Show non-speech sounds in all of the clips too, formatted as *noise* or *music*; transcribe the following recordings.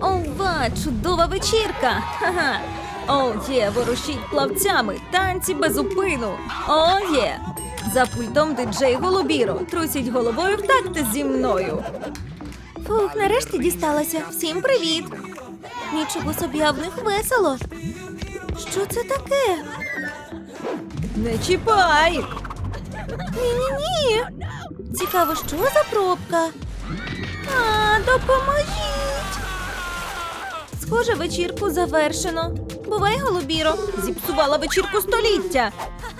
Ова, чудова вечірка! Ха-ха! О, є, ворушіть плавцями, танці без упину. О, є! За пультом диджей Голубіро. Трусіть головою в такт зі мною. Фух, нарешті дісталася. Всім привіт! Нічого собі, а в них весело. Що це таке? Не чіпай! Ні-ні-ні. Цікаво, що за пробка? А, допоможіть! Схоже, вечірку завершено. Бувай, голубіро, зіпсувала вечірку століття.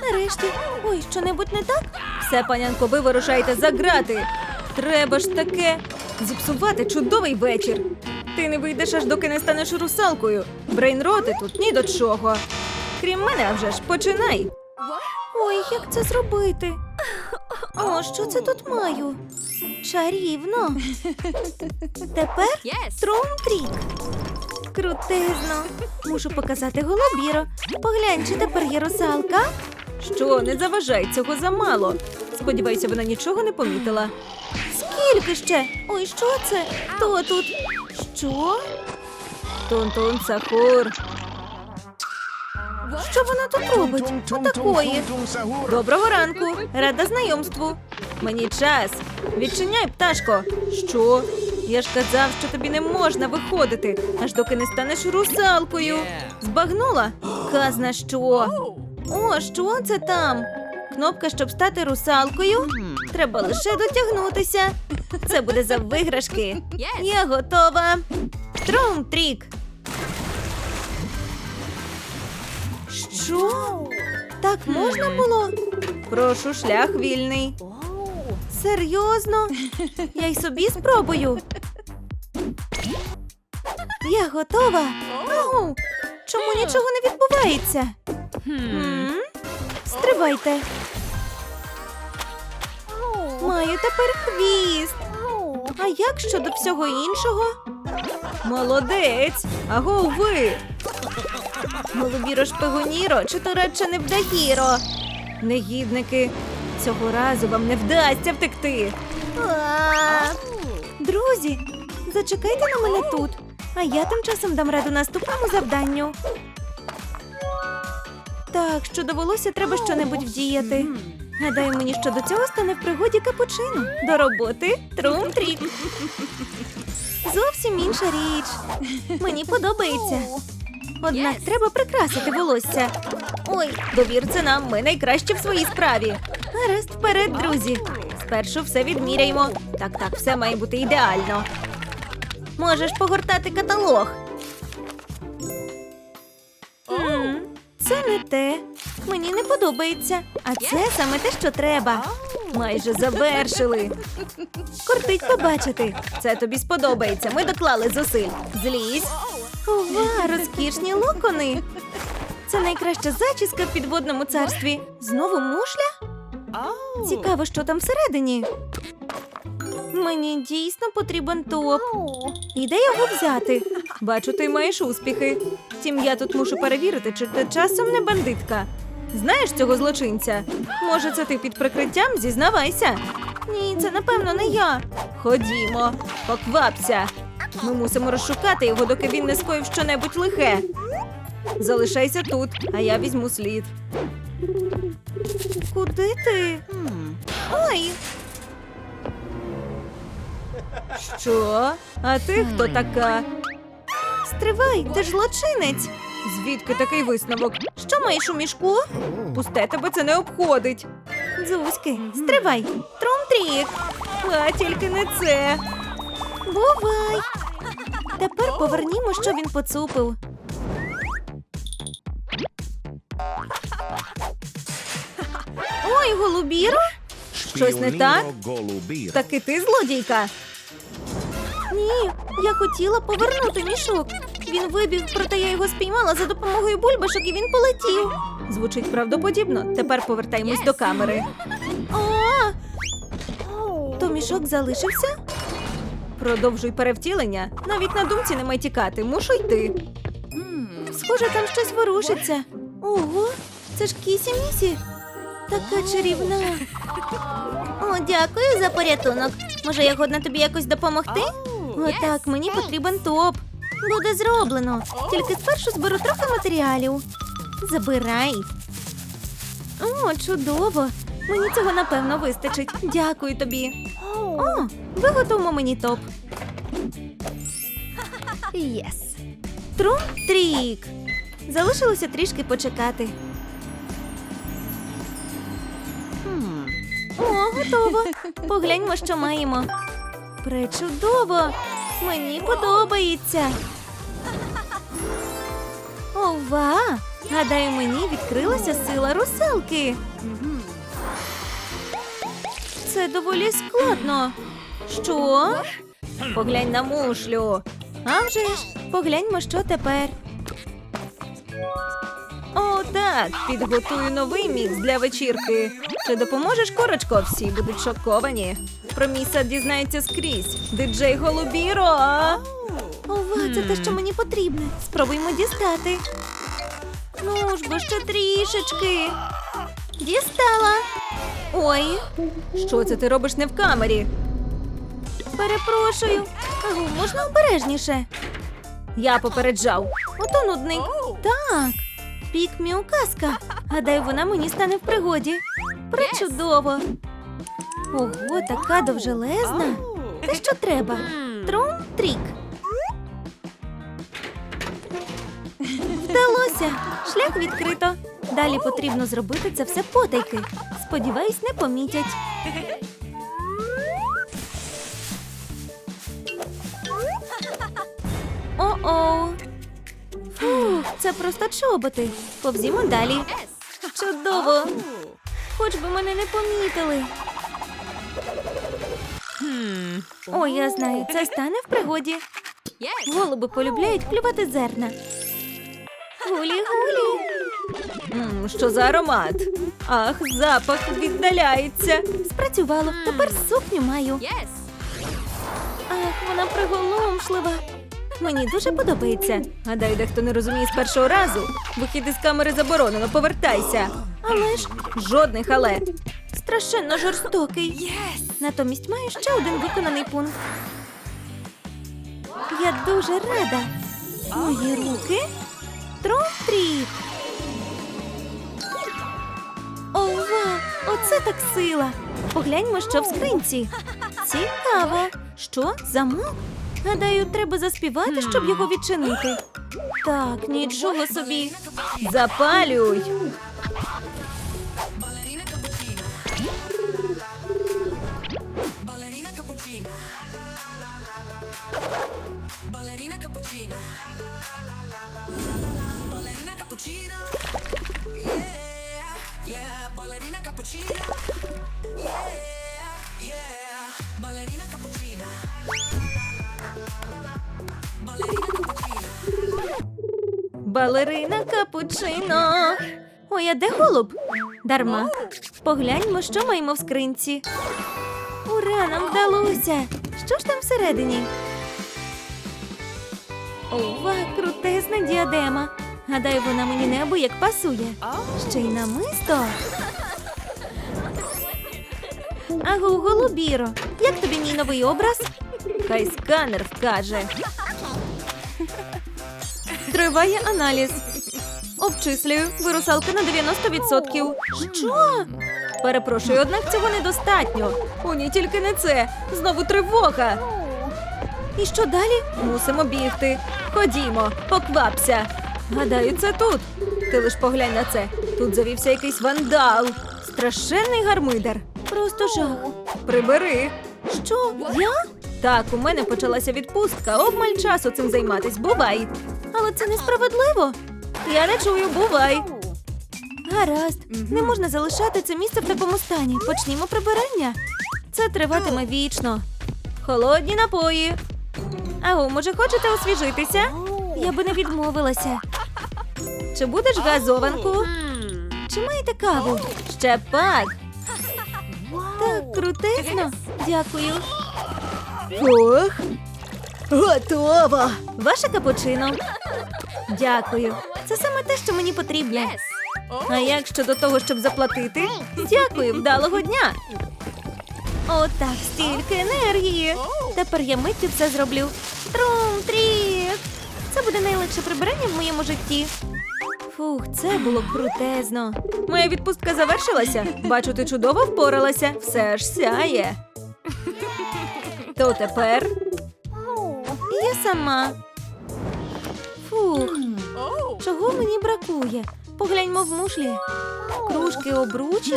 Нарешті, ой, що-небудь не так? Все, панянко, ви вирушайте за грати. Треба ж таке зіпсувати чудовий вечір. Ти не вийдеш аж доки не станеш русалкою. Брейнроти тут ні до чого. Крім мене, а вже ж починай. Ой, як це зробити? О, що це тут маю? Чарівно. *laughs* Тепер трум-трік. Крутизно. Мушу показати голубіро. Поглянь, чи тепер є русалка? Що, не заважай, цього замало. Сподіваюся, вона нічого не помітила. Скільки ще? Ой, що це? Хто тут? Що? Тун-тун сахур. Що вона тут робить? Отакої. Доброго ранку. Рада знайомству. Мені час. Відчиняй, пташко. Що? Я ж казав, що тобі не можна виходити, аж доки не станеш русалкою. Збагнула? Казна що? О, що це там? Кнопка, щоб стати русалкою? Треба лише дотягнутися. Це буде за виграшки. Я готова. Трум-трік. Що? Так можна було? Прошу, шлях вільний. Серйозно? Я й собі спробую. Я готова. Ау, чому нічого не відбувається? М? Стривайте. Маю тепер хвіст. А як щодо всього іншого? Молодець! Аго ви! Голубіро шпигуніро, чи то радше не вдагіро? Негідники, цього разу вам не вдасться втекти. Друзі, зачекайте на мене тут, а я тим часом дам раду наступному завданню. Так, щодо волосся треба щонебудь вдіяти. Гадаю, мені що до цього стане в пригоді капучино. До роботи трум-трік. Зовсім інша річ. Мені подобається. Однак треба прикрасити волосся. Ой, довірце нам, ми найкращі в своїй справі. Гаразд, вперед, друзі. Спершу все відміряємо. Так, так, все має бути ідеально. Можеш погортати каталог. М, Це не те. Мені не подобається. А це саме те, що треба. Майже завершили. Кортить побачити. Це тобі сподобається. Ми доклали зусиль. Злізь. Ова, розкішні локони. Це найкраща зачіска в підводному царстві. Знову мушля? Цікаво, що там всередині. Мені дійсно потрібен топ. І де його взяти? Бачу, ти маєш успіхи. Втім, я тут мушу перевірити, чи ти часом не бандитка. Знаєш цього злочинця? Може, це ти під прикриттям? Зізнавайся. Ні, це напевно не я. Ходімо, поквапся. Ми мусимо розшукати його, доки він не скоїв щонебудь лихе. Залишайся тут, а я візьму слід. Куди ти? Ой. Що? А ти хто така? Стривай, ти ж злочинець. Звідки такий висновок? Що маєш у мішку? Пусте тебе це не обходить. Дзузьки, стривай. Трум-трік. А тільки не це. Бувай. Тепер повернімо, що він поцупив. Ой, голубіро. Щось не так? Голубір. Так і ти злодійка. Ні, я хотіла повернути мішок. Він вибіг, проте я його спіймала за допомогою бульбашок і він полетів. Звучить правдоподібно. Тепер повертаємось до камери. О! То мішок залишився? Продовжуй перевтілення. Навіть на думці немає тікати. Мушу йти. Схоже, там щось ворушиться. Ого, це ж кісі місі. Така чарівна. О, дякую за порятунок. Може, я годна тобі якось допомогти? Отак, мені потрібен топ. Буде зроблено. Тільки спершу зберу трохи матеріалів. Забирай. О, чудово. Мені цього напевно вистачить. Дякую тобі. О, виготовимо мені топ. *laughs* Єс. Трум-трік. Залишилося трішки почекати. О, готово. Погляньмо, що маємо. Пречудово! Мені подобається. Ова! Гадаю, мені відкрилася сила русалки. Це доволі складно. Що? Поглянь на мушлю. А вже ж, погляньмо, що тепер. О, так, підготую новий мікс для вечірки. Чи допоможеш, корочко? Всі будуть шоковані. Про мій сад дізнається скрізь. Диджей Голубіро. Ова, це те, що мені потрібне. Спробуймо дістати. Ну ж бо ще трішечки. Дістала. Ой, що це ти робиш не в камері? Перепрошую. Агу, можна обережніше. Я попереджав. Ото нудний. Так. Пік міуказка. Гадаю, вона мені стане в пригоді. Причудово. Ого, така довжелезна. Те, що треба. Трум-трік. Вдалося. Шлях відкрито. Далі потрібно зробити це все потайки. Сподіваюсь, не помітять. О-оу. Фух, це просто чоботи. Повзімо далі. Чудово. Хоч би мене не помітили. О, я знаю, це стане в пригоді. Голуби полюбляють клювати зерна. Гулі-гулі. М, що за аромат? Ах, запах віддаляється. Спрацювало. Тепер сукню маю. Ах, вона приголомшлива. Мені дуже подобається. Гадаю, дехто не розуміє з першого разу. Вихід із камери заборонено, повертайся. Але ж жодних але. Страшенно жорстокий. Натомість маю ще один виконаний пункт. Я дуже рада. Мої руки. Тром-трік. Ова, оце так сила. Погляньмо, що в скринці. Цікаво. Що? Замок? Гадаю, треба заспівати, щоб його відчинити. Так, нічого собі. Запалюй. Ballerina cappuccino. Балерина капучино. Ой, а де голуб? Дарма. Погляньмо, що маємо в скринці. Ура, нам вдалося. Що ж там всередині? Ова, крутезна діадема. Гадаю, вона мені небо як пасує. Ще й намисто. Агу, голубіро, як тобі мій новий образ? Хай сканер вкаже. Триває аналіз. Обчислюю, ви русалка на 90%. Що? Перепрошую, однак цього недостатньо. О, ні, тільки не це. Знову тривога. І що далі? Мусимо бігти. Ходімо, поквапся. Гадаю, це тут. Ти лиш поглянь на це. Тут завівся якийсь вандал. Страшенний гармидер. Просто жах. Прибери. Що? Я? Так, у мене почалася відпустка. Обмаль часу цим займатись. Бувай. Але це несправедливо. Я не чую, бувай. Гаразд, не можна залишати це місце в такому стані. Почнімо прибирання. Це триватиме вічно. Холодні напої. Аго, може, хочете освіжитися? Я би не відмовилася. Чи будеш газованку? Чи маєте каву? Ще пак. Так, крутесно. Дякую. Ох, готово. Ваше капучино. Дякую. Це саме те, що мені потрібно. А як щодо того, щоб заплатити? Дякую, вдалого дня. Отак, стільки енергії. Тепер я миттю все зроблю. Трум-трік! Це буде найлегше прибирання в моєму житті. Фух, це було крутезно. Моя відпустка завершилася. Бачу, ти чудово впоралася. Все ж сяє. То тепер я сама. Фух, чого мені бракує? Погляньмо в мушлі. Кружки обручі.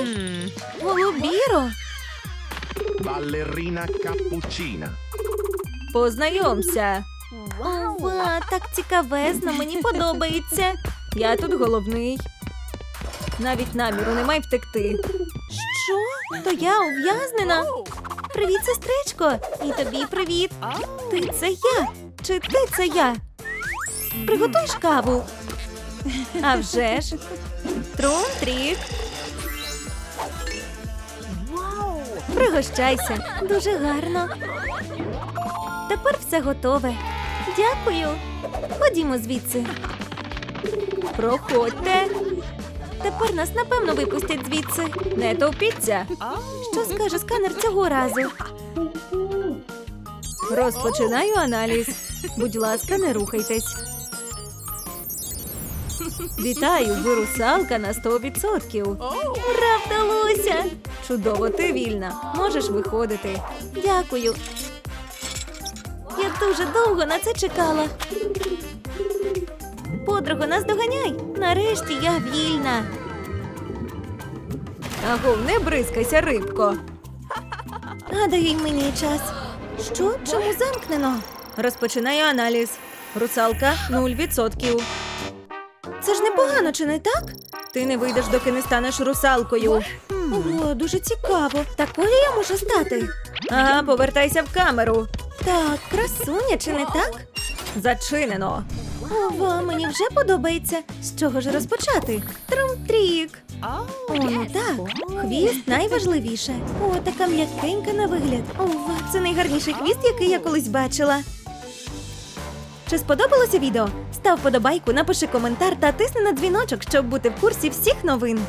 Голубіро. Ballerina cappuccina. Познайомся. Ова, так цікавезно, мені подобається. Я тут головний. Навіть наміру немає втекти. Що? То я ув'язнена? Привіт, сестричко. І тобі привіт. Ти це я? Чи ти це я? Приготуй каву. А вже ж. Трун-трік. Пригощайся. Дуже гарно. Тепер все готове. Дякую. Ходімо звідси. Проходьте. Тепер нас напевно випустять звідси. Не товпіться. Що скаже сканер цього разу? Розпочинаю аналіз. Будь ласка, не рухайтесь. Вітаю, ви русалка на 100%. Ура, вдалося! Чудово, ти вільна. Можеш виходити. Дякую. Я дуже довго на це чекала. Подруго, нас доганяй. Нарешті я вільна. Аго, не бризкайся, рибко. Гадаю, мені час. Що? Чому замкнено? Розпочинаю аналіз. Русалка 0%. Це ж непогано, чи не так? Ти не вийдеш, доки не станеш русалкою. Ого, дуже цікаво. Такою я можу стати. Ага, повертайся в камеру. Так, красуня, чи не так? Зачинено. Ова, мені вже подобається. З чого ж розпочати? Трум-трік. О, ну так. Хвіст найважливіше. О, така м'якенька на вигляд. Ова, це найгарніший хвіст, який я колись бачила. Чи сподобалося відео? Став подобайку, напиши коментар та тисни на дзвіночок, щоб бути в курсі всіх новин.